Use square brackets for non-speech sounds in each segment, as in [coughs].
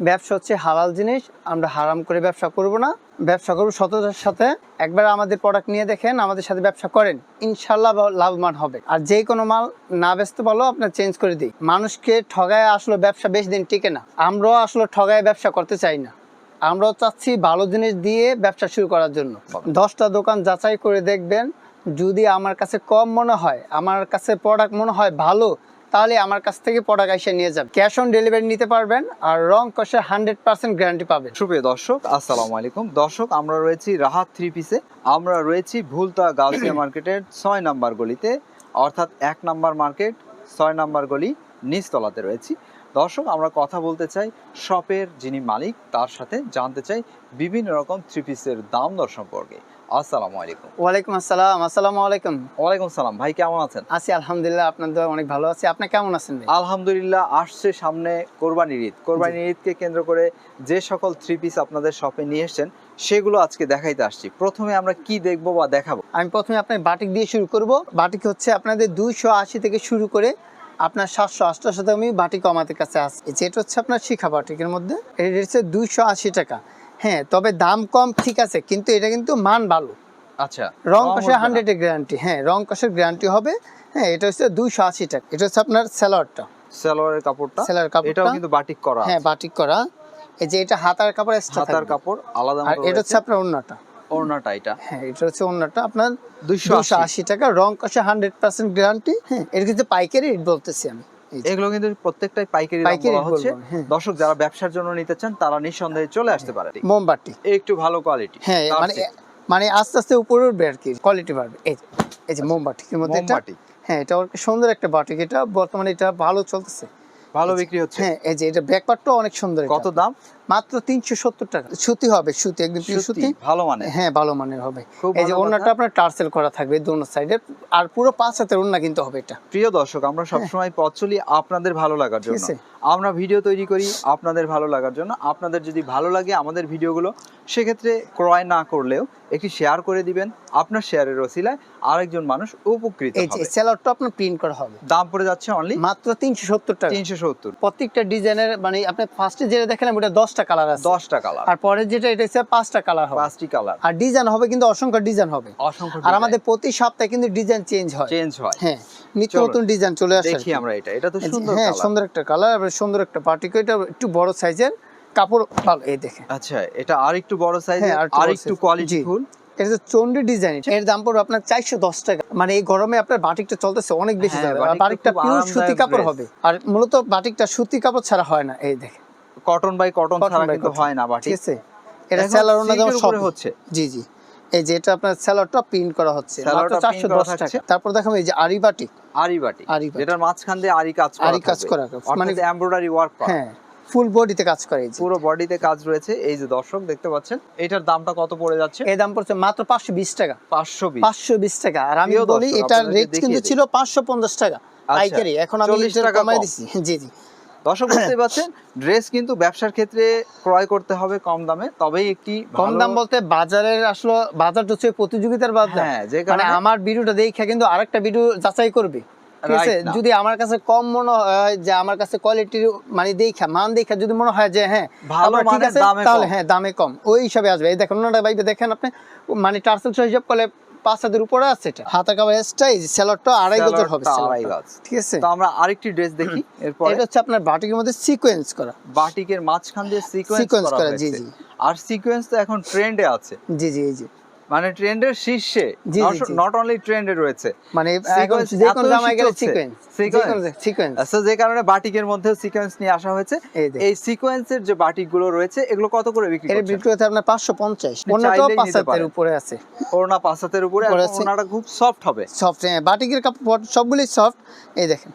ব্যবসা হচ্ছে হালাল জিনিস, আমরা হারাম করে ব্যবসা করব না। ব্যবসা করব সততার সাথে। একবার আমাদের প্রোডাক্ট নিয়ে দেখেন, আমাদের সাথে ব্যবসা করেন ইনশাল্লাহ লাভবান হবে। আর যে কোনো মাল না ব্যস্ত পারলেও আপনার চেঞ্জ করে দিই। মানুষকে ঠগায় আসলে ব্যবসা বেশি দিন টিকে না। আমরাও আসলে ঠগায় ব্যবসা করতে চাই না। আমরাও চাচ্ছি ভালো জিনিস দিয়ে ব্যবসা শুরু করার জন্য। দশটা দোকান যাচাই করে দেখবেন, যদি আমার কাছে কম মনে হয়, আমার কাছে প্রোডাক্ট মনে হয় ভালো তাহলে আমার কাছ থেকে প্রোডাক্ট এসে নিয়ে যাবেন ক্যাশ অন ডেলিভারি নিতে পারবেন আর রং কষে হান্ড্রেড পার্সেন্ট গ্যারান্টি পাবেন। সুপ্রিয় দর্শক আসসালামু আলাইকুম। দর্শক আমরা রয়েছি রাহাত থ্রি পিসে আমরা রয়েছি ভুলতা গাউসিয়া [coughs] মার্কেটের ছয় নাম্বার গলিতে। অর্থাৎ এক নাম্বার মার্কেট ছয় নাম্বার গলি নিচতলাতে রয়েছি। দর্শক আমরা কথা বলতে চাই শপের যিনি মালিক তার সাথে জানতে চাই বিভিন্ন রকম থ্রি পিসের দাম দর সম্পর্কে। আসসালামু আলাইকুম। ওয়ালাইকুম আসসালাম আসসালামু আলাইকুম। ওয়ালাইকুম সালাম ভাই কেমন আছেন? আছি আলহামদুলিল্লাহ আপনার দোয়া অনেক ভালো আছি। আপনি কেমন আছেন ভাই? আলহামদুলিল্লাহ আসছে সামনে কোরবানির ঈদ। কোরবানির ঈদকে কেন্দ্র করে যে সকল থ্রি পিস আপনাদের শপে নিয়ে এসেছেন সেগুলো আজকে দেখাইতে আসছি। প্রথমে আমরা কি দেখব বা দেখাবো? আমি প্রথমে আপনার বাটিক দিয়ে শুরু করব। বাটিক হচ্ছে আপনাদের দুইশো আশি থেকে শুরু করে আপনার সাতশো অষ্টাশো দামি বাটিক আমাদের কাছে আছে। যেটা হচ্ছে আপনার শিখা বাটিকের মধ্যে। এটা হচ্ছে দুইশো আশি টাকা। হ্যাঁ তবে দাম কম ঠিক আছে কিন্তু এটা কিন্তু মান ভালো। আচ্ছা। রং কষে উঠবে না। হান্ড্রেডের গ্যারান্টি হ্যাঁ রং কষের গ্যারান্টি হবে হ্যাঁ এটা হচ্ছে দুইশো আশি টাকা এটা হচ্ছে আপনার স্যালোয়ারটা সালোয়ারের কাপড়টা? সেলার কাপড়টা। এটাও কিন্তু বাটিক করা হ্যাঁ বাটিক করা। এই যে এটা হাতার কাপড় extra হাতার কাপড় আলাদা আর এটা হচ্ছে আপনার অন্যটা ওড়নাটা এটা। হ্যাঁ এটা হচ্ছে অন্যটা আপনার দুইশো আশি। টাকা রং কষে হান্ড্রেড পার্সেন্ট গ্যারান্টি হ্যাঁ এটা কিন্তু পাইকারি রেট বলতেছি আমি। এগুলো কিন্তু প্রত্যেকটাই পাইকারি পাইকারি হচ্ছে। হ্যাঁ। দর্শক যারা ব্যবসার জন্য নিতে চান তারা নিঃসন্দেহে চলে আসতে পারে। মোমবাতি। একটু ভালো কোয়ালিটি হ্যাঁ মানে মানে আস্তে আস্তে উপরে উঠবে আর কি কোয়ালিটি বাড়বে। এই যে এই যে মোমবাতির মধ্যে এটা হ্যাঁ এটা অনেক সুন্দর একটা বাটিক এটা বর্তমানে এটা ভালো চলতেছে। ভালো বিক্রি হচ্ছে। হ্যাঁ এই যে এটা ব্যাকপার্টটাও অনেক সুন্দর কত দাম? মাত্র তিনশো সত্তর টাকা। সুতি হবে সুতি একদম পিওর সুতি ভালো মানে হ্যাঁ ভালো মানের হবে। এই যে আপনার টার্সেল করা থাকবে দোনো সাইডে। আর পুরো পাঁচ হাতের কিন্তু হবে এটা। প্রিয় দর্শক আমরা সবসময় পথ চলি আপনাদের ভালো লাগার জন্য। আমরা ভিডিও তৈরি করি আপনাদের ভালো লাগার জন্য। আপনাদের যদি ভালো লাগে আমাদের ভিডিওগুলো সেক্ষেত্রে ক্রয় না করলেও একটি শেয়ার করে দিবেন। আপনার শেয়ারের ওসিলায় আরেকজন মানুষ উপকৃত এই যে সেলারটা আপনার প্রিন্ট করা হবে। দাম পড়ে যাচ্ছে অনলি মাত্র তিনশো সত্তর টাকা। তিনশো সত্তর। প্রত্যেকটা ডিজাইনের মানে আপনি ফার্স্টে যেটা দেখেন ওটা দশটা কালার আছে। দশটা কালার আর পরের যেটা এটা হচ্ছে পাঁচটা কালার হবে। পাঁচটি কালার আর ডিজাইন হবে কিন্তু অসংখ্য ডিজাইন হবে। অসংখ্য আর আমাদের প্রতি সপ্তাহে কিন্তু ডিজাইন চেঞ্জ হয়। চেঞ্জ হয়। হ্যাঁ নিত্য নতুন ডিজাইন চলে আসে দেখি আমরা এটা। এটা তো সুন্দর হ্যাঁ সুন্দর একটা কালার আর সুন্দর একটা পার্টিক এটা একটু বড় সাইজের কাপড় ভালো এই দেখেন। আচ্ছা এটা আর একটু বড় সাইজ হ্যাঁ, আর একটু কোয়ালিটি ফুল। এটা চন্ডি ডিজাইন এর দাম পড়বে আপনার চারশো দশ টাকা। মানে এই গরমে আপনার বাটিকটা চলতেছে অনেক বেশি হ্যাঁ, যাবে আর বাটিকটা বাটিকটা পিওর সুতি কাপড় হবে। আর মূলত বাটিকটা সুতি কাপড় ছাড়া হয় না। এই দেখেন। কটন বাই কটন ছাড়া কিন্তু হয় না বাটি ঠিক আছে। এটা স্যালার ওনা silk সব হচ্ছে। জি জি। এই যে এটা আপনার স্যালারটা প্রিন্ট করা হচ্ছে মাত্র Salad টা print চারশো করা দশ থাকছে। টাকা। তারপর দেখাবো এই যে আরি বাটি। আরি বাটি। যেটার মাঝখান দিয়ে আরি কাজ করা আরি কাজ করা, মানে- এমব্রয়ডারি ওয়ার্ক করা। হ্যাঁ ফুল বডিতে কাজ করে এই যে। পুরো বডিতে কাজ রয়েছে। এই যে দর্শক দেখতে পাচ্ছেন? এটার দামটা কত পড়ে যাচ্ছে? এই দাম পড়ছে মাত্র পাঁচশো বিশ টাকা। পাঁচশো বিশ। পাঁচশো বিশ টাকা। আর আমি বলি এটার রেট কিন্তু ছিল পাঁচশো পঞ্চাশ টাকা পাইকারি। এখন আমি 40 টাকা কমাই দিছি। জি জি। দর্শক বুঝতে পাচ্ছেন ড্রেস কিন্তু ব্যবসার ক্ষেত্রে ক্রয় করতে হবে কম দামে তবেই একটি কম দাম বলতে বাজারের আসলে বাজারটা হচ্ছে প্রতিযোগিতার বাজার। হ্যাঁ যে মানে কারণে আমার ভিডিওটা দেখে কিন্তু আরেকটা ভিডিও যাচাই করবে। ঠিক আছে? যদি আমার কাছে কম মনে হয় যে আমার কাছে কোয়ালিটির মানে দেখা মান দেখা যদি মনে হয় যে হ্যাঁ ভালো ঠিক আছে, দামে তাহলে হ্যাঁ দামে কম। ওই হিসাবে আসবে। এই দেখেন ওনারা ভাই দেখেন আপনি মানে টার্সেল হিসাব করলে পাঁচ হাজার উপরে আছে এটা। হাতা কাপড় এই স্যালাডটা আড়াই গজের হবে আড়াই গজ। ঠিক আছে? তো আমরা আরেকটি ড্রেস দেখি এরপর। এটা হচ্ছে আপনার বাটিকের মধ্যে সিকোয়েন্স করা। বাটিকের মাঝখান দিয়ে সিকোয়েন্স করা, জি, জি। আর সিকোয়েন্স তো এখন ট্রেন্ডে আছে। জি জি জি মানে ট্রেন্ডের শীর্ষে। নট অনলি ট্রেন্ডে রয়েছে। মানে যে কোনো জামায় গেলে সিকোয়েন্স সিকোয়েন্স সো যে কারণে বাটিকের মধ্যেও সিকোয়েন্স নিয়ে আসা হয়েছে। এই সিকোয়েন্সের যে বাটিকগুলো রয়েছে এগুলো কত করে বিক্রি এর করছেন? বিক্রি হতে আপনার পাঁচশো পঞ্চাশ। আপনি অন্যটাও চাইলেই পাঁচ নিতে হাতের পারেন। উপরে আছে। ওড়না পাঁচ হাতের উপরে। ওড়নাটা খুব সফট হবে। সফট বাটিকের কাপড় সবগুলি সফট এই দেখেন।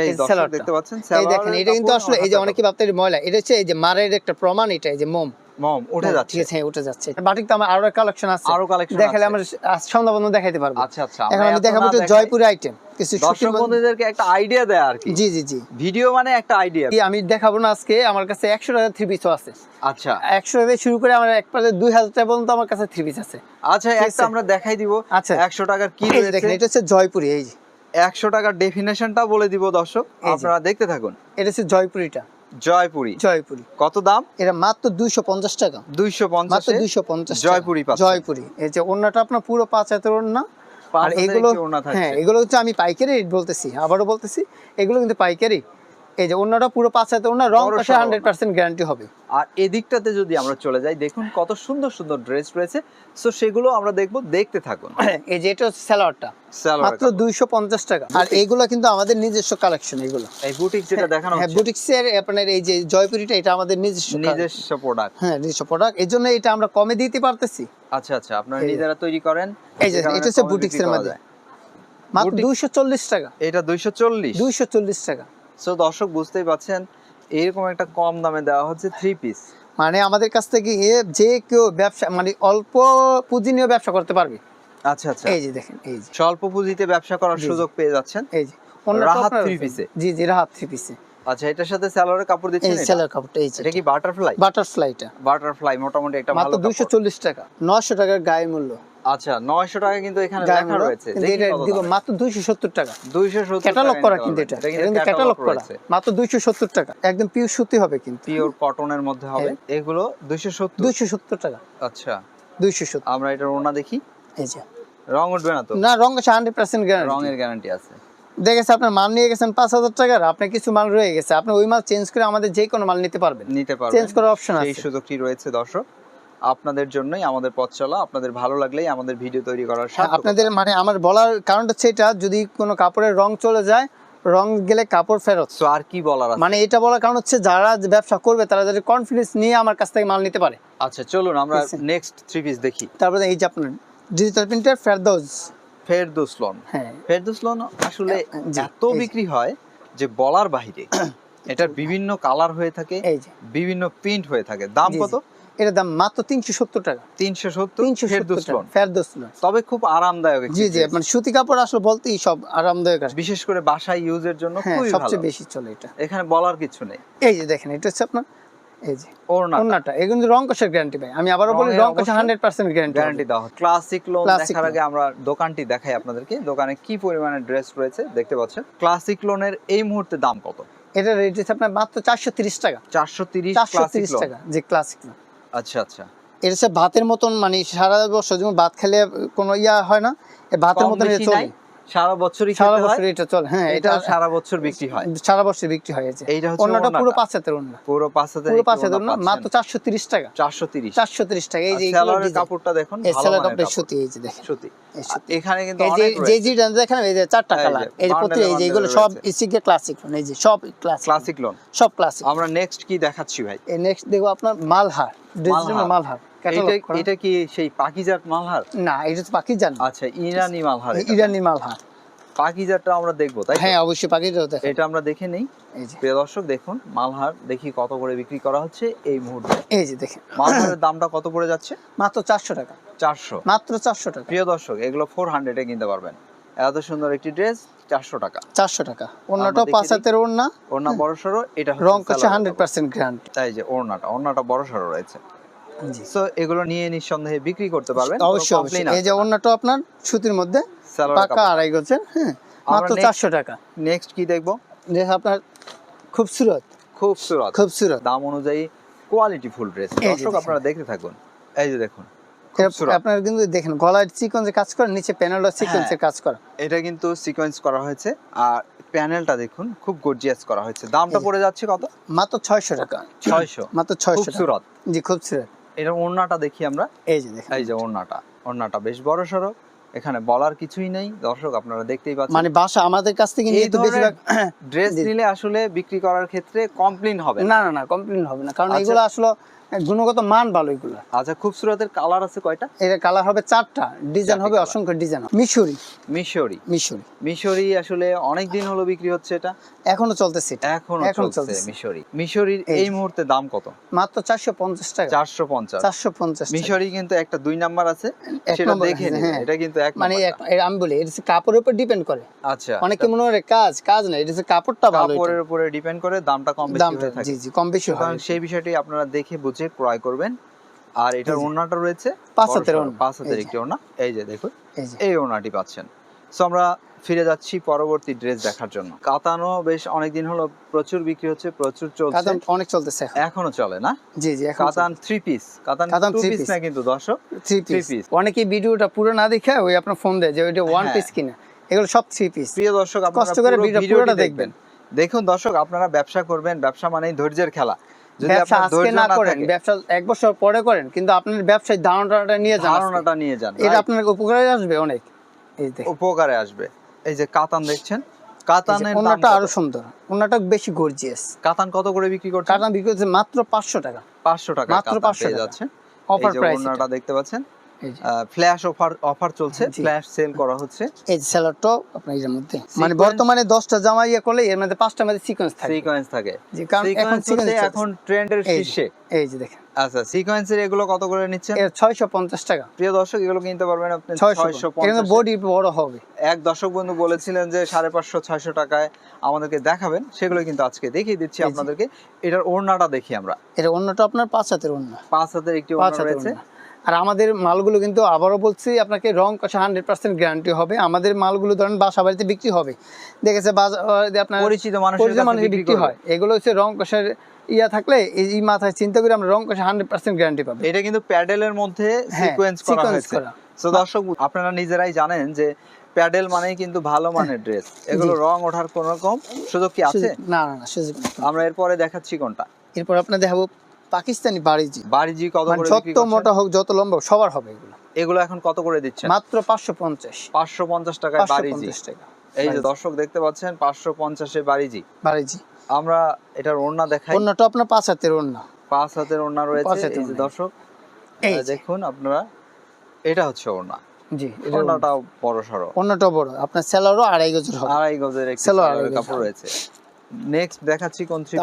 এই দেখেন এটা কিন্তু আসলে এই যে অনেকে ভাবতে ময়লা এটা হচ্ছে এই যে মারের একটা প্রমাণ এটা এই যে মোম। মম উঠে যাচ্ছে। ঠিক আছে উঠে যাচ্ছে। বাটিক তো আমার আরও কালেকশন আছে। আরও collection দেখালে আমরা সন্ধ্যা বন্ধ দেখাইতে পারব। আচ্ছা আচ্ছা এখন আমি দেখাবো না জয়পুরি আইটেম কিছু দর্শক বন্ধুদেরকে একটা আইডিয়া দেয় আর কি। জি জি জি। ভিডিও মানে একটা আইডিয়া আমি দেখাবো না আজকে আমার কাছে একশো টাকা থ্রি পিসও আছে। আচ্ছা। একশো টাকা শুরু করে আমার এক পাশে দুই হাজার টাকা পর্যন্ত আমার কাছে থ্রি পিস আছে। আচ্ছা একটা আমরা দেখাই দিব। আচ্ছা। একশো টাকার কি দেখেন এটা হচ্ছে জয়পুরি এই যে। একশো টাকার ডেফিনেশনটা বলে দিব দর্শক। আপনারা দেখতে থাকুন। এটা হচ্ছে জয়পুরিটা। জয়পুরি। জয়পুরি। কত দাম? এটা মাত্র দুইশো পঞ্চাশ টাকা। দুইশো মাত্র দুইশো পঞ্চাশ জয়পুরি জয়পুরি। এই যে অন্যটা আপনার পুরো পাঁচ হাতের অন্য আর এগুলো। হ্যাঁ এগুলো হচ্ছে আমি পাইকারি রেট বলতেছি আবারও বলতেছি এগুলো কিন্তু পাইকারি। এই যে অন্যটা পুরো পাঁচ ওড়না রং কষে হান্ড্রেড পার্সেন্ট গ্যারান্টি হবে। আর এদিকটাতে যদি আমরা চলে যাই দেখুন কত সুন্দর সুন্দর ড্রেস রয়েছে। সো সেগুলো আমরা দেখব দেখতে থাকুন। এই যে এটা হচ্ছে স্যালোয়ারটা মাত্র দুইশো পঞ্চাশ টাকা। আর এইগুলো কিন্তু আমাদের নিজস্ব কালেকশন এগুলো। এই বুটিক যেটা দেখানো হ্যাঁ হচ্ছে। বুটিক্সের আপনার এই যে জয়পুরিটা এটা আমাদের নিজস্ব নিজস্ব প্রোডাক্ট হ্যাঁ নিজস্ব প্রোডাক্ট এই জন্য এটা আমরা কমে দিতে পারতেছি। আচ্ছা আচ্ছা আপনারা নিজেরা তৈরি করেন। এই যে এটা হচ্ছে কমে বুটিক্সের বিক্রি মধ্যে মাত্র দুইশো চল্লিশ টাকা। এটা দুইশো চল্লিশ। দুইশো চল্লিশ টাকা। সো দর্শক বুঝতেই পাচ্ছেন এরকম একটা কম দামে দেওয়া হচ্ছে থ্রি পিস মানে আমাদের কাছ থেকে যে কেউ ব্যবসা মানে অল্প পুঁজি নিয়ে ব্যবসা করতে পারবে। আচ্ছা আচ্ছা। এই যে দেখেন এই যে। স্বল্প পুঁজিতে ব্যবসা করার। সুযোগ পেয়ে যাচ্ছেন? এই যে রাহাত আপনার three জি জি রাহাত থ্রি পিসে আচ্ছা এটার সাথে স্যালোয়ারের কাপড় এই দিচ্ছেন এটা? সেলার কাপড়টা এই যে এটা কি বাটারফ্লাই বাটারফ্লাইটা বাটারফ্লাই মোটামুটি একটা মাত্র ভালো কাপড়। চল্লিশ টাকা নশো টাকার গায়ে মূল্য। আচ্ছা 900 টাকা কিন্তু এখানে লেখা রয়েছে। এটা দিব মাত্র দুইশো সত্তর টাকা। 270 ক্যাটালগ করা কিন্তু এটা। কিন্তু ক্যাটালগ করা। মাত্র দুইশো সত্তর টাকা। একদম পিওর সুতি হবে কিন্তু। পিওর কটনের মধ্যে হবে। এগুলো 270 দুইশো সত্তর টাকা। আচ্ছা। দুইশো সত্তর। আমরা এটা ওনা দেখি। এই যে। রং উঠবে না তো? না রং আছে হান্ড্রেড পার্সেন্ট গ্যারান্টি রঙের গ্যারান্টি আছে। দেখেছে আপনার মাল নিয়ে গেছেন পাঁচ হাজার টাকার আপনার কিছু মাল রয়ে গেছে। আপনি ওই মাল চেঞ্জ করে আমাদের যে কোনো মাল নিতে পারবেন। নিতে পারবেন। চেঞ্জ করার অপশন এই সুযোগটি রয়েছে দর্শক। আপনাদের জন্যই আমাদের পথ চলা আপনাদের ভালো লাগলেই আমাদের ভিডিও তৈরি করার হ্যাঁ, আপনাদের মানে আমার বলার কারণটা হচ্ছে এটা যদি কোনো কাপড়ের রং চলে যায় রং গেলে কাপড় ফেরত। সো আর কি বলার মানে এটা বলার কারণ হচ্ছে যারা ব্যবসা করবে তারা যাতে কনফিডেন্স নিয়ে আমার কাছ থেকে মাল নিতে পারে। আচ্ছা চলুন আমরা নেক্সট থ্রি পিস দেখি। তারপরে এই যে আপনার ডিজিটাল প্রিন্টার ফেরদৌস ফেরদৌসলন হ্যাঁ। ফেরদৌসলন আসলে জি, এত বিক্রি হয় যে বলার বাহিরে এটার বিভিন্ন কালার হয়ে থাকে বিভিন্ন প্রিন্ট হয়ে থাকে। দাম। কত? এটার দাম মাত্র তিনশো সত্তর টাকা। তিনশো সত্তর তিনশো ফেরদৌস তবে খুব আরামদায়ক জি জি মানে সুতি কাপড় আসলে বলতেই সব আরামদায়ক বিশেষ করে বাসায় ইউজের জন্য হ্যাঁ সবচেয়ে বেশি চলে এটা। এখানে বলার কিছু নেই। এই যে দেখেন এটা হচ্ছে আপনার এই যে ওড়না এগুলো রং কষের গ্যারান্টি ভাই। আমি আবারও বলি রঙের রং কষা হান্ড্রেড পার্সেন্ট গ্যারান্টি গ্যারান্টি দেওয়া হয়। ক্লাসিক লোন দেখার আগে আমরা দোকানটি দেখাই আপনাদেরকে। দোকানে কি পরিমাণে ড্রেস রয়েছে দেখতে পাচ্ছেন। ক্লাসিক লোনের এই মুহূর্তে দাম কত? এটা রেট হচ্ছে আপনার মাত্র চারশো তিরিশ টাকা। চারশো তিরিশ লোন টাকা যে ক্লাসিক আচ্ছা আচ্ছা। এটা ভাতের মতন মানে সারা বছর যেমন ভাত খেলে কোনো ইয়া হয় না ভাতের মতন চলে। সারা বছরই সারা বছর এটা চলে হ্যাঁ এটা সারা বছর বিক্রি হয়? সারা বছর বিক্রি এইটা হচ্ছে অন্যটা পুরো পাঁচ হাতের অন্য পুরো পাঁচ হাজার পুরো পাঁচ হাতের মাত্র চারশো তিরিশ টাকা। এই যে কাপড়টা দেখুন কাপড়। সুতি এই যে দেখেন। সুতি। এখানে কিন্তু এই যে যে জি দেখেন এই যে চারটা এই কালার এই যে প্রতি এই যে এগুলো সব ইসিকে ক্লাসিক এই যে সব ক্লাসিক ক্লাসিক লোন সব ক্লাসিক আমরা নেক্সট কি দেখাচ্ছি ভাই? এই নেক্সট দেখব আপনার মালহার। ডিজিটাল মালহার। এটা কি সেই পাকিজাত মালহার? না এটা তো পাকিজান আচ্ছা ইরানি মালহার ইরানি মালহার। আমরা দেখব তাই হ্যাঁ অবশ্যই এটা আমরা দেখে নেই। প্রিয় দর্শক দেখুন মালহার দেখি কত করে বিক্রি করা হচ্ছে এই মুহূর্তে। এই যে দেখেন। মালহারের দামটা কত পড়ে যাচ্ছে? মাত্র চারশো টাকা। চারশো। মাত্র চারশো টাকা। প্রিয় দর্শক এগুলো ফোর হান্ড্রেডে কিনতে পারবেন। এত সুন্দর একটি ড্রেস চারশো টাকা। চারশো টাকা। দেখে পাঁচ। হাতের ওড়না। ওড়না বড় সড়ো এটা রং হান্ড্রেড পার্সেন্ট গ্যারান্টি তাই যে ওড়নাটা ওড়নাটা বড় সড়ো রয়েছে। সো এগুলো নিয়ে নিঃসন্দেহে বিক্রি করতে পারবেন অবশ্যই এই যে ওড়নাটাও আপনার সুতির মধ্যে পাকা আড়াই গজের হ্যাঁ মাত্র চারশো টাকা। নেক্সট কি দেখব? যে আপনার খুবসুরত খুবসুরত দাম অনুযায়ী কোয়ালিটি ফুল ড্রেস দর্শক আপনারা দেখতে থাকুন। এই যে দেখুন আপনার কিন্তু দেখেন গলায় সিকোয়েন্সে কাজ করে নিচে প্যানেলটা সিকোয়েন্সের। কাজ করা। এটা কিন্তু সিকোয়েন্স করা হয়েছে। আর প্যানেলটা দেখুন খুব গর্জিয়াস করা হয়েছে। দামটা পড়ে যাচ্ছে কত? মাত্র ছয়শো টাকা। ছয়শো। মাত্র খুব ছয়শো সুরত। জি খুবসুরত এটা ওড়নাটা দেখি আমরা। এই যে এই যে ওড়নাটা। ওড়নাটা বেশ বড় সড়ো। এখানে বলার কিছুই নেই। দর্শক আপনারা দেখতেই পাচ্ছেন। মানে বাসা আমাদের কাছ থেকে নিয়ে তো বেশিরভাগ ড্রেস নিলে আসলে বিক্রি করার ক্ষেত্রে কমপ্লেন হবে না। না না কমপ্লেইন কমপ্লেন হবে না। কারণ আচ্ছা। এগুলো আসলে গুণগত মান ভালো এগুলো। আচ্ছা খুব সুরতের কালার আছে কয়টা? এর কালার হবে চারটা। ডিজাইন হবে অসংখ্য ডিজাইন মিশরি। মিশরি। মিশরি। মিশরি আসলে অনেক দিন হলো বিক্রি হচ্ছে এটা? এখনও চলতেছে এটা। এখনও এখনও চলতেছে। মিশরি। মিশরির এই মুহূর্তে দাম কত? মাত্র চারশো পঞ্চাশ টাকা। চারশো পঞ্চাশ। চারশো পঞ্চাশ টাকা। মিশরি কিন্তু একটা দুই নাম্বার আছে সেটা দেখে হ্যাঁ। এটা কিন্তু এক মানে আমি বলি এটা কাপড়ের উপর ডিপেন্ড করে। আচ্ছা। অনেকে মনে করে কাজ কাজ না এটা কাপড়টা ভালো কাপড়ের উপরে ডিপেন্ড করে দামটা কম বেশি হয়ে থাকে। জি জি কম বেশি হয় সেই বিষয়টি আপনারা দেখে বুঝে ক্রয় করবেন। আর এটার। ওড়নাটা রয়েছে পাঁচ হাতের ওড়না। পাঁচ হাতের একটি ওড়না। এই যে দেখুন এই ওড়নাটি পাচ্ছেন। সো আমরা ফিরে যাচ্ছি পরবর্তী ড্রেস দেখার জন্য। কাতানো বেশ অনেকদিন হলো প্রচুর বিক্রি হচ্ছে প্রচুর চলছে। কাতান অনেক চলতেছে এখনও। চলে না? জি জি কাতান থ্রি পিস কাতান কাতান three পিস না কিন্তু দর্শক? Three piece. অনেকেই ভিডিওটা পুরো না দেখে ওই আপনার ফোন দেয় যে ওইটা ওয়ান হ্যাঁ। পিস কিনা। এগুলো সব থ্রি পিস প্রিয় দর্শক আপনারা কষ্ট করে ভিডিওটি দেখবেন। দেখুন দর্শক আপনারা ব্যবসা করবেন ব্যবসা মানেই ধৈর্যের খেলা। ব্যবসা আজকে না না করেন ব্যবসা এক বছর পরে করেন কিন্তু আপনার ব্যবসায় ধারণাটা নিয়ে যান ধারণাটা নিয়ে যান। এটা আপনার উপকারে আসবে অনেক। এই দেখেন। উপকারে আসবে। এই যে কাতান দেখছেন? কাতানের অন্যটা আরও সুন্দর। অন্যটা বেশি গর্জিয়াস কাতান কত করে বিক্রি করছে কাতান বিক্রি হচ্ছে মাত্র পাঁচশো টাকা। পাঁচশো টাকা মাত্র কাতান 500 টাকা। যাচ্ছেন। অফার প্রাইস ওড়নাটা দেখতে পাচ্ছেন? ফ্ল্যাশ অফার অফার চলছে ফ্ল্যাশ সেল করা হচ্ছে। এই আপনার এর মধ্যে। মানে বর্তমানে দশটা জামা ইয়ে করলে এর মধ্যে পাঁচটা মধ্যে সিকোয়েন্স থাকে। সিকোয়েন্স থাকে। জি কারণ এখন সিকোয়েন্স এখন ট্রেন্ডের শীর্ষে। এই যে দেখেন। আচ্ছা সিকোয়েন্সের এগুলো কত করে নিচ্ছেন? এর ছয়শো পঞ্চাশ টাকা। প্রিয় দর্শক এগুলো কিনতে পারবেন আপনি ছয়শো ছয়শো এর বডি বড় হবে। এক দর্শক বন্ধু বলেছিলেন যে সাড়ে পাঁচশো ছয়শো টাকায় আমাদেরকে দেখাবেন। সেগুলো কিন্তু আজকে দেখিয়ে দিচ্ছি আপনাদেরকে। এটার ওড়নাটা দেখি আমরা। এর অন্যটা আপনার পাঁচ হাতের অন্য পাঁচ হাতের একটি ওড়না রয়েছে। ওড়না। আর আমাদের মালগুলো কিন্তু আবারও বলছি আপনাকে রং কষা হান্ড্রেড পার্সেন্ট গ্যারান্টি হবে। আমাদের মালগুলো ধরেন বাসা বাড়িতে বিক্রি হবে। দেখেছে আপনার পরিচিত মানুষের বিক্রি হয়। এগুলো হচ্ছে রং কষার ইয়া থাকলে এই মাথায় চিন্তা করে আমরা রং কষা হান্ড্রেড পার্সেন্ট গ্যারান্টি পাবো। এটা কিন্তু প্যাডেলের মধ্যে হ্যাঁ, সিকোয়েন্স করা হয়েছে। তো দর্শক আপনারা নিজেরাই জানেন যে প্যাডেল মানেই কিন্তু ভালো মানের ড্রেস। এগুলো রং ওঠার কোন রকম সুযোগ কি আছে? না না না সুযোগ আমরা এরপরে দেখাচ্ছি কোনটা। এরপর আপনার দেখাবো পাকিস্তানি বাড়িজি। বাড়িজি কত মানে করে যত মোটা হোক যত লম্বা সবার হবে এগুলো। এগুলো এখন কত করে দিচ্ছেন? মাত্র পাঁচশো পঞ্চাশ। পাঁচশো পঞ্চাশ টাকায় বাড়িজি। টাকা। এই যে দর্শক দেখতে পাচ্ছেন পাঁচশো পঞ্চাশে বাড়িজি। বাড়িজি। আমরা এটার ওড়না দেখাই। অন্যটা আপনার পাঁচ হাতের অন্য পাঁচ হাতের ওড়না রয়েছে। এই যে দর্শক এই দেখুন আপনারা এটা হচ্ছে ওড়না। জি ওড়না। ওড়নাটাও বড় সড়ো। অন্যটা বড়। আপনার স্যালারও আড়াই গজের হবে। আড়াই গজের একটি সেলো সালোয়ারের আড়াই গজ কাপড় রয়েছে। নেক্সট দেখাচ্ছি কোন three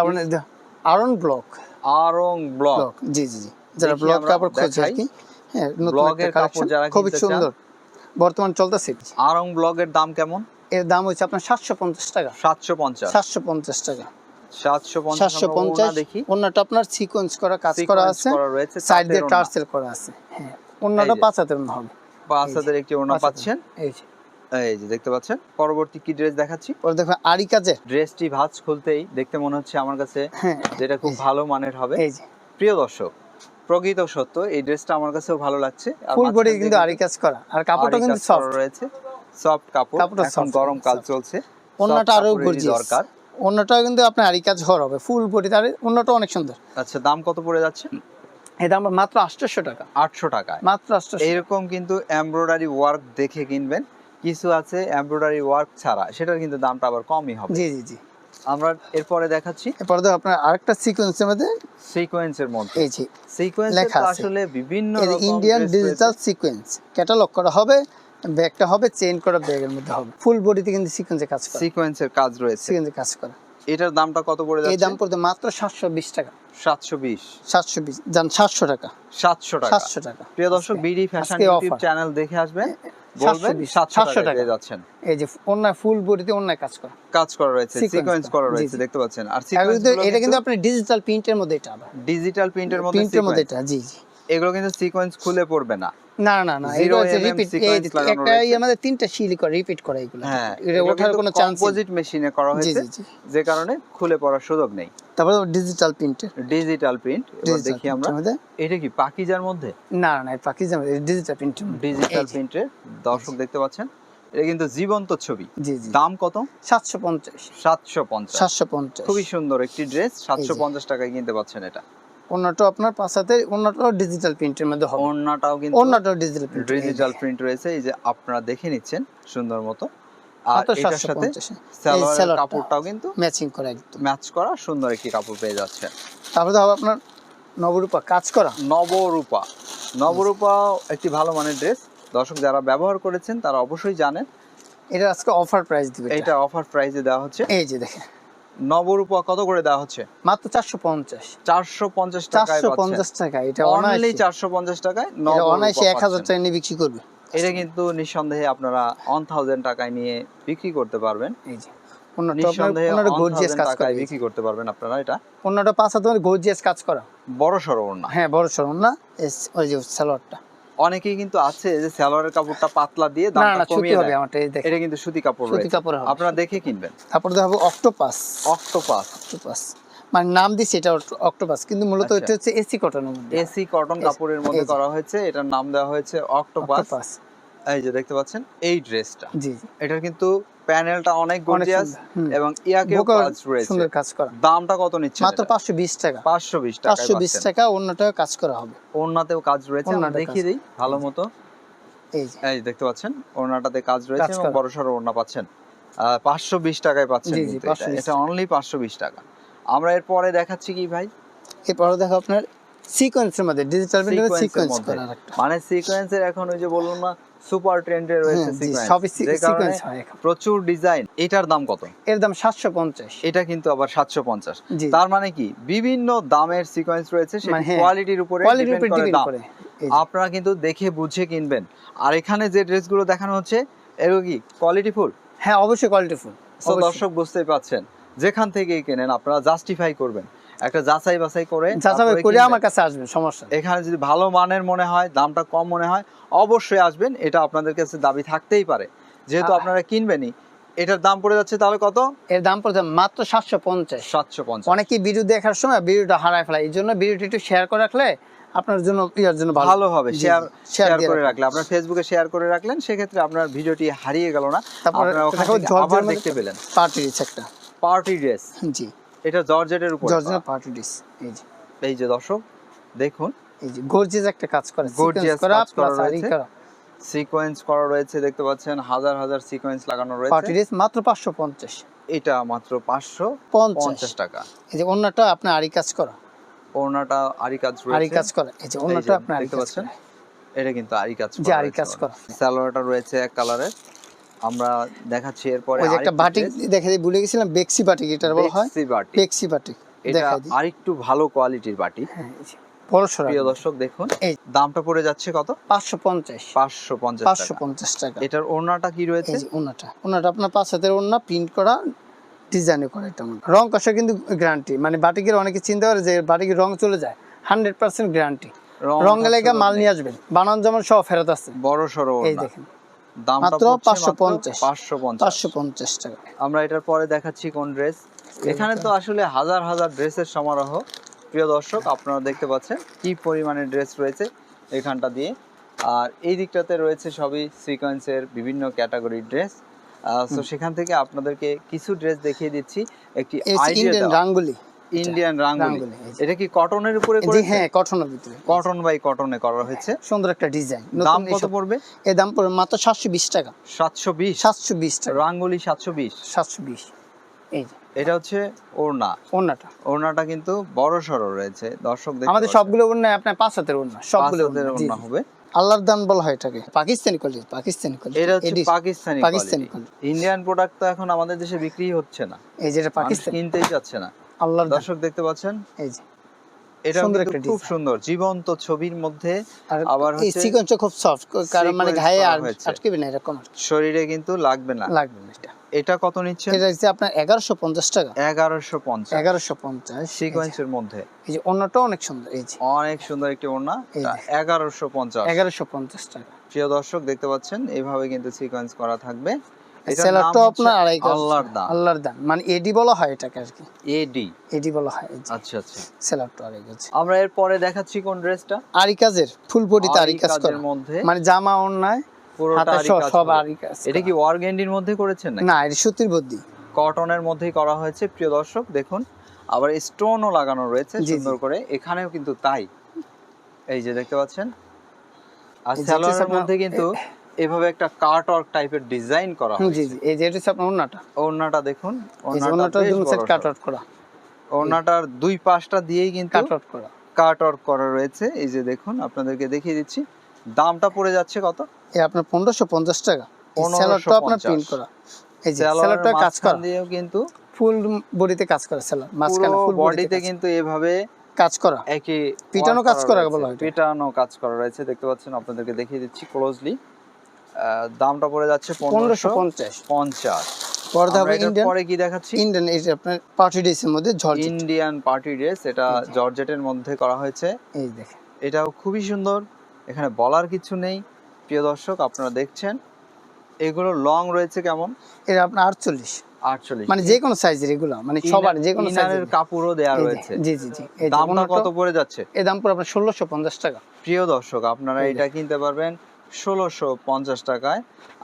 Aarong block. Aarong block. জি জি জি। যারা ব্লক কাপড় খোঁজে আর কি। হ্যাঁ ব্লগের কাপড় যারা খুবই সুন্দর। বর্তমান চলতেছে আরং ব্লগের দাম কেমন? এর দাম হচ্ছে আপনার সাতশো পঞ্চাশ টাকা। সাতশো পঞ্চাশ। সাতশো পঞ্চাশ টাকা। সাতশো পঞ্চাশ দেখি। অন্যটা আপনার সিকোয়েন্স করা কাজ করা আছে। সাইড দিয়ে টার্সেল করা আছে। হ্যাঁ অন্যটা যে। পাঁচ হাতের হবে। পাঁচ হাতের একটি ওড়না পাচ্ছেন। এই এই যে দেখতে পাচ্ছেন পরবর্তী কি ড্রেস দেখাচ্ছি? পরে দেখো আরি ড্রেসটি ভাঁজ খুলতেই দেখতে মনে হচ্ছে আমার কাছে হ্যাঁ যেটা খুব ভালো মানের হবে। এই যে। প্রিয় দর্শক প্রকৃত সত্য এই ড্রেসটা আমার কাছেও ভালো লাগছে। ফুল বডি কিন্তু দিয়ে আরি কাজ করা। আর কাপড়টা কিন্তু সফট রয়েছে। সফট কাপড় এখন গরম কাল চলছে। অন্যটা আরও গর্জিয়াস দরকার। অন্যটা কিন্তু আপনার আরি কাজ হর হবে ফুল বডি তার অন্যটা অনেক সুন্দর। আচ্ছা দাম কত পড়ে যাচ্ছে? এটা আমরা মাত্র আটশোশো টাকা। আটশো টাকায়। মাত্র আটশোশো এরকম কিন্তু এমব্রয়ডারি ওয়ার্ক দেখে কিনবেন। কিছু আছে এমব্রয়ডারি ওয়ার্ক ছাড়া সেটার কিন্তু দামটা আবার কমই হবে। জি জি জি। আমরা এরপরে দেখাচ্ছি। এরপর দেখো আপনার আরেকটা সিকোয়েন্সের মধ্যে? সিকোয়েন্সের মধ্যে। এই যে সিকোয়েন্স লেখা। আসলে বিভিন্ন ইন্ডিয়ান ডিজিটাল সিকোয়েন্স ক্যাটালগ করা হবে ব্যাগটা হবে চেইন করা ব্যাগের মধ্যে হবে। ফুল বডিতে কিন্তু সিকোয়েন্সে কাজ করা। সিকোয়েন্সের কাজ রয়েছে। সিকোয়েন্সে কাজ করা। এটার দামটা কত পড়ে যাচ্ছে? এই দাম পড়তে মাত্র সাতশো বিশ টাকা। সাতশো বিশ। সাতশো বিশ যান সাতশো টাকা। সাতশো টাকা। সাতশো টাকা। প্রিয় দর্শক বিডি ফ্যাশন ইউটিউব চ্যানেল দেখে আসবেন। বলবেন? 700 টাকা টাকা। যাচ্ছেন। এই যে অন্যায় ফুল বডিতে অন্যায় কাজ করা। কাজ করা রয়েছে সিকোয়েন্স করা, করা রয়েছে দেখতে পাচ্ছেন। আর আর সিকোয়েন্স এটা কিন্তু আপনি ডিজিটাল প্রিন্টের মধ্যে এটা ডিজিটাল প্রিন্টের মধ্যে প্রিন্টের মধ্যে এটা জি জি। এগুলো কিন্তু সিকোয়েন্স খুলে পড়বে না। না না না এগুলো হচ্ছে mm রিপিট এই একটা রয়েছে। আমাদের তিনটা শিলি করে রিপিট করে এগুলো। হ্যাঁ এটা ওঠার কোনো চান্স কম্পোজিট মেশিনে করা হয়েছে যে কারণে খুলে পড়ার সুযোগ নেই। তারপরে ডিজিটাল প্রিন্টের ডিজিটাল প্রিন্ট এবার দেখি আমরা। এটা কি পাকিজার মধ্যে? না না এটা পাকিস্তান ডিজিটাল প্রিন্টের ডিজিটাল প্রিন্টের দর্শক দেখতে পাচ্ছেন এটা কিন্তু জীবন্ত ছবি। দাম কত? সাতশো পঞ্চাশ। সাতশো পঞ্চাশ। সাতশো পঞ্চাশ। খুবই সুন্দর একটি ড্রেস সাতশো পঞ্চাশ টাকায় কিনতে পাচ্ছেন এটা। অন্যটা আপনার পাঁচ হাতে ডিজিটাল প্রিন্টের মধ্যে হবে। ওড়নাটাও কিন্তু অন্যটাও ডিজিটাল প্রিন্ট ডিজিটাল প্রিন্ট রয়েছে এই যে আপনারা দেখে নিচ্ছেন সুন্দর মতো। আর এটার সাথে পঞ্চাশ? কাপড়টাও কিন্তু ম্যাচিং করা একদম। ম্যাচ করা সুন্দর একটি কাপড় পেয়ে যাচ্ছে তারপরে হবে আপনার নবরূপা কাজ করা। নবরূপা। নবরূপা একটি ভালো মানের ড্রেস দর্শক যারা ব্যবহার করেছেন তারা অবশ্যই জানেন। এটা আজকে অফার প্রাইস দিবে এটা। অফার প্রাইসে দেওয়া হচ্ছে। এই যে দেখেন। নবরূপা কত করে দেওয়া হচ্ছে? মাত্র চারশো পঞ্চাশ। চারশো পঞ্চাশ চারশো পঞ্চাশ টাকা এটা অনলি চারশো পঞ্চাশ টাকায় অনায়াসে এক হাজার টাকা নিয়ে বিক্রি করবে। এটা কিন্তু নিঃসন্দেহে আপনারা ওয়ান থাউজেন্ড টাকায় নিয়ে বিক্রি করতে পারবেন। এই যে কাজ করা বিক্রি করতে পারবেন আপনারা এটা। অন্যটা পাঁচ গর্জিয়াস কাজ করা। বড় সড়ো ওড়না। হ্যাঁ বড় সরণ না ওই যে সালোয়ারটা অনেকেই কিন্তু আছে যে সালোয়ারের কাপড়টা পাতলা দিয়ে দামটা কমিয়ে হবে আমারটা এই এটা কিন্তু সুতি কাপড় সুতি কাপড় হবে। আপনারা দেখে কিনবেন। তারপর দেখাবো অক্টোপাস। অক্টোপাস। অক্টোপাস। মানে নাম দিছে এটা অক্টোপাস কিন্তু মূলত আচ্ছা। এটা হচ্ছে এসি কটনের মধ্যে। এসি কটন কাপড়ের মধ্যে করা হয়েছে এটার নাম দেওয়া হয়েছে অক্টোপাস। অক্টোপাস। এই যে দেখতে পাচ্ছেন এই ড্রেসটা। জি এটার কিন্তু প্যানেলটা অনেক গর্জিয়াস এবং ইয়াকেও কাজ রয়েছে। সুন্দর কাজ করা। দামটা কত নিচ্ছে মাত্র পাঁচশো বিশ টাকা। পাঁচশো বিশ টাকা পাঁচশো বিশ টাকা অন্যটাও কাজ করা হবে। ওড়নাতেও কাজ রয়েছে আমরা দেখিয়ে। দিই ভালো মতো। এই যে। এই দেখতে পাচ্ছেন ওড়নাটাতে কাজ রয়েছে এবং বড় সড়ো ওড়না পাচ্ছেন। পাঁচশো বিশ টাকায় পাচ্ছেন এটা। অনলি পাঁচশো বিশ টাকা। আমরা এরপরে দেখাচ্ছি কি ভাই? এরপরে দেখো আপনার সিকোয়েন্সের মধ্যে ডিজিটাল প্রিন্টের সিকোয়েন্স করা মানে সিকোয়েন্সের এখন ওই যে বলুন না সুপার ট্রেন্ডে রয়েছে সিকোয়েন্স সবই সিকোয়েন্স হয় প্রচুর ডিজাইন এটার দাম কত? এর দাম এটা কিন্তু আবার তার মানে কি? বিভিন্ন দামের সিকোয়েন্স রয়েছে সেটা মানে হ্যাঁ, কোয়ালিটির উপরে ডিপেন্ড করে দাম। আপনারা কিন্তু দেখে বুঝে কিনবেন। আর এখানে যে ড্রেসগুলো দেখানো হচ্ছে এগুলো কি কোয়ালিটি ফুল হ্যাঁ অবশ্যই কোয়ালিটি ফুল দর্শক বুঝতেই পাচ্ছেন। যেখান থেকেই কেনেন আপনারা জাস্টিফাই করবেন। একটা যাচাই বাছাই করে যাচাই করে আমার কাছে আসবেন সমস্যা এখানে যদি ভালো মানের মনে হয় দামটা কম মনে হয় অবশ্যই আসবেন। এটা আপনাদের কাছে দাবি থাকতেই পারে। যেহেতু আপনারা কিনবেনই। এটার দাম পড়ে যাচ্ছে তাহলে কত? এর দাম পড়ছে মাত্র সাতশো পঞ্চাশ। সাতশো পঞ্চাশ। অনেকেই ভিডিও দেখার সময় ভিডিওটা হারায় ফেলায় এই জন্য ভিডিওটি একটু শেয়ার করে রাখলে আপনার জন্য ইয়ার জন্য ভালো। হবে। শেয়ার শেয়ার করে রাখলে। আপনার ফেসবুকে শেয়ার করে রাখলেন সেক্ষেত্রে আপনার ভিডিওটি হারিয়ে গেল না। তারপরে আপনারা ওখান আবার দেখতে পেলেন। পার্টি ডিস একটা। পার্টি ড্রেস জি। এটা জর্জেটের উপর জর্জিনা পার্টি ডিস এই যে। এই যে দর্শক দেখুন। এই যে গর্জিয়াস একটা কাজ করে করা কাজ করা রয়েছে। সিকোয়েন্স করা রয়েছে দেখতে পাচ্ছেন হাজার হাজার সিকোয়েন্স লাগানো পার্টি রয়েছে ডিস মাত্র পাঁচশো পঞ্চাশ। এটা মাত্র পাঁচশো পঞ্চাশ। পঞ্চাশ টাকা। এই যে অন্যটা আপনার আরি কাজ করা। ওড়নাটা আরি কাজ আরি কাজ করা। এই যে অন্যটা যে আপনার আরি দেখতে কাজ পাচ্ছেন? করা। এটা কিন্তু আরি কাজ যে আরি কাজ করা। সালোয়ারটা রয়েছে এক কালারের। আমরা দেখাচ্ছি এরপরে ওই যে একটা বাটিক দেখে দিয়ে ভুলে গেছিলাম বেক্সি বাটিক এটা বলা হয়। বেক্সি বাটি বেক্সি বাটিক এটা আরেকটু ভালো কোয়ালিটির বাটি হ্যাঁ প্রিয় দর্শক দেখুন এই। দামটা পড়ে যাচ্ছে কত? পাঁচশো পঞ্চাশ। পাঁচশো পঞ্চাশ পাঁচশো টাকা পঞ্চাশ টাকা। এটার ওড়নাটা কি রয়েছে? ওনাটা ওনাটা আপনার পাঁচ হাতের ওনা প্রিন্ট করা ডিজাইনে করা এটা। রং কষা কিন্তু গ্যারান্টি মানে বাটিকের অনেকে চিন্তা করে যে বাটিকের রং চলে যায়। হান্ড্রেড পার্সেন্ট গ্যারান্টি রং গেলে গা মাল নিয়ে আসবেন। বানান যেমন সব ফেরত আছে বড় সড়ো এই ওড়না। দেখেন। দামটা মাত্র পড়ছে 550 পাঁচশো পঞ্চাশ। পাঁচশো পঞ্চাশ। টাকা। আমরা এটার পরে দেখাচ্ছি কোন ড্রেস। এখানে তো আসলে হাজার হাজার ড্রেসের সমারোহ। প্রিয় দর্শক আপনারা দেখতে পাচ্ছেন কি পরিমাণে ড্রেস রয়েছে এখানটা দিয়ে। আর এই দিকটাতে রয়েছে সবই সিকোয়েন্সের বিভিন্ন ক্যাটাগরির ড্রেস তো সেখান থেকে আপনাদেরকে কিছু ড্রেস দেখিয়ে দিচ্ছি। একটি আইডিয়া রাঙ্গুলি। ইন্ডিয়ান রাঙ্গুলি। এটা কি কটনের উপরে করেছে? হ্যাঁ কটনের ভিতরে। কটন বাই কটনে করা হয়েছে। সুন্দর একটা ডিজাইন দাম কত পড়বে? এর দাম পড়বে মাত্র সাতশো বিশ টাকা। সাতশো বিশ? সাতশো বিশ টাকা। রাঙ্গুলি সাতশো বিশ। সাতশো বিশ। এই যে। এটা হচ্ছে ওড়না। ওনাটা ওড়নাটা কিন্তু বড় সড়ো রয়েছে। দর্শক আমাদের। সবগুলো ওনা আপনার পাঁচ হাতের ওনা সবগুলো ওড়না, ওড়না। হবে। আল্লাহর দান বলা হয় এটাকে। পাকিস্তানি কোয়ালিটি পাকিস্তানি কোয়ালিটি এটা হচ্ছে Pakistani Pakistani quality Indian product তো এখন আমাদের দেশে বিক্রি হচ্ছে না। এই যেটা পাকিস্তানি। কিনতেই যাচ্ছে না। আল্লাহর দর্শক দেখতে পাচ্ছেন? এই যে। এটা খুব সুন্দর জীবন্ত ছবির মধ্যে আবার হচ্ছে সিকোয়েন্সটা খুব সফট কারণ মানে ঘায়ে আর আটকেবে না এরকম শরীরে কিন্তু লাগবে না। লাগবে না এটা। এটা কত নিচ্ছে এটা হচ্ছে আপনার এগারোশো পঞ্চাশ টাকা। এগারোশো পঞ্চাশ। এগারোশো পঞ্চাশ সিকোয়েন্সের মধ্যে। এই যে অন্যটা অনেক সুন্দর এই যে। অনেক সুন্দর একটি পঞ্চাশ। এগারোশো পঞ্চাশ টাকা। প্রিয় দর্শক দেখতে পাচ্ছেন এইভাবে কিন্তু সিকোয়েন্স করা থাকবে। এটার সেলারটা নাম আড়াই আল্লাহর দাম আল্লাহর দান। মানে এডি বলা হয় এটাকে আর কি। এডি এডি বলা হয় আচ্ছা আচ্ছা। আড়াই গজ আমরা দেখাচ্ছি কোন ড্রেসটা? আরি কাজের ফুল বডিতে আরি কাজ করা। মধ্যে। মানে জামা অন্যায় পুরোটা আরি কাজ সব আরি কাজ এটা কি ওয়ারগেন্ডির মধ্যে করেছেন নাকি? না এটা সুতির বদ্দি। কটনের মধ্যেই করা হয়েছে প্রিয় দর্শক দেখুন। আবার স্টোনও লাগানো রয়েছে। সুন্দর করে। এখানেও কিন্তু তাই। এই যে দেখতে পাচ্ছেন। আর মধ্যে কিন্তু এভাবে একটা কার্ট ওয়ার্ক টাইপের ডিজাইন করা হয়েছে জি জি। এই যে এটা হচ্ছে আপনার ওন্নাটা ওড়নাটা দেখুন ওড়নাটা ওন্নাটা দুই কাট সড়ো। আউট করা। ওড়নাটার দুই পাশটা দিয়েই কিন্তু কাট আউট করা। কাট ওয়ার্ক করা রয়েছে। এই যে দেখুন আপনাদেরকে দেখিয়ে দিচ্ছি। দামটা পড়ে যাচ্ছে কত? এই আপনার পনেরোশো পঞ্চাশ টাকা। এই 1550 সেলারটা আপনার প্রিন্ট করা। এই যে সেলারটা কাজ করা। দিয়েও কিন্তু ফুল বডিতে কাজ করা সেলার মাঝখানে ফুল বডিতে বডিতে কিন্তু এভাবে কাজ করা। একই পিটানো কাজ করা বলা হয় পিটানো কাজ করা রয়েছে। দেখতে পাচ্ছেন আপনাদেরকে দেখিয়ে দিচ্ছি ক্লোজলি দামটা পড়ে যাচ্ছে পনেরোশো পঞ্চাশ পঞ্চাশ। পরে কি দেখাচ্ছি? ইন্ডিয়ান এই যে আপনার পার্টি ড্রেসের মধ্যে ইন্ডিয়ান পার্টি ড্রেস এটা জর্জেটের মধ্যে করা হয়েছে। এই দেখেন। এটাও খুবই সুন্দর। এখানে বলার কিছু নেই। প্রিয় দর্শক আপনারা দেখছেন। এগুলো লং রয়েছে কেমন? এটা আপনার আটচল্লিশ। আটচল্লিশ। মানে যে কোনো সাইজের এগুলো মানে সবার যে কোনো সাইজের কাপড়ও দেওয়া রয়েছে। জি জি জি। দামটা কত পড়ে যাচ্ছে? এই দাম পুরো আপনার ষোলোশো পঞ্চাশ টাকা। প্রিয় দর্শক আপনারা এটা কিনতে পারবেন। ষোলোশো পঞ্চাশ টাকায়।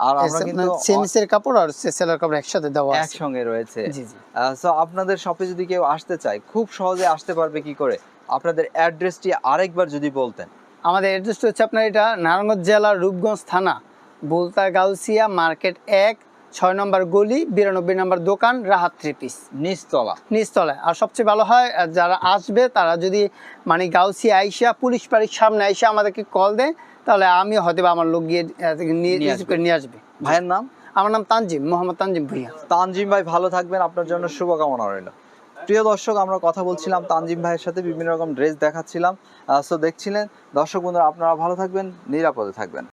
আর আমরা কিন্তু সেমিসের কাপড় আর সেলার কাপড় একসাথে দেওয়া আছে। একসঙ্গে রয়েছে। জি জি। সো আপনাদের শপে যদি কেউ আসতে চায় খুব সহজে আসতে পারবে কি করে? আপনাদের অ্যাড্রেসটি আরেকবার যদি বলতেন। আমাদের অ্যাড্রেসটা হচ্ছে আপনার এটা নারায়ণগঞ্জ জেলার রূপগঞ্জ থানা বুলতা গাউসিয়া মার্কেট এক ছয় নম্বর গলি বিরানব্বই নম্বর দোকান রাহাত থ্রি পিস নিচতলা। নিচতলায়। আর সবচেয়ে ভালো হয় যারা আসবে তারা যদি মানে গাউসিয়া আইসা পুলিশ বাড়ির সামনে আইসা আমাদেরকে কল দেয় তাহলে আমি হয়তো বা আমার লোক গিয়ে রিসিভ করে নিয়ে আসবে। ভাইয়ের নাম? আমার নাম তানজিম মোহাম্মদ তানজিম ভাইয়া। তানজিম ভাই ভালো থাকবেন। আপনার জন্য শুভকামনা রইল। প্রিয় দর্শক আমরা কথা বলছিলাম তানজিম ভাইয়ের সাথে বিভিন্ন রকম ড্রেস দেখাচ্ছিলাম। সো দেখছিলেন। দর্শক বন্ধুরা আপনারা ভালো থাকবেন নিরাপদে থাকবেন।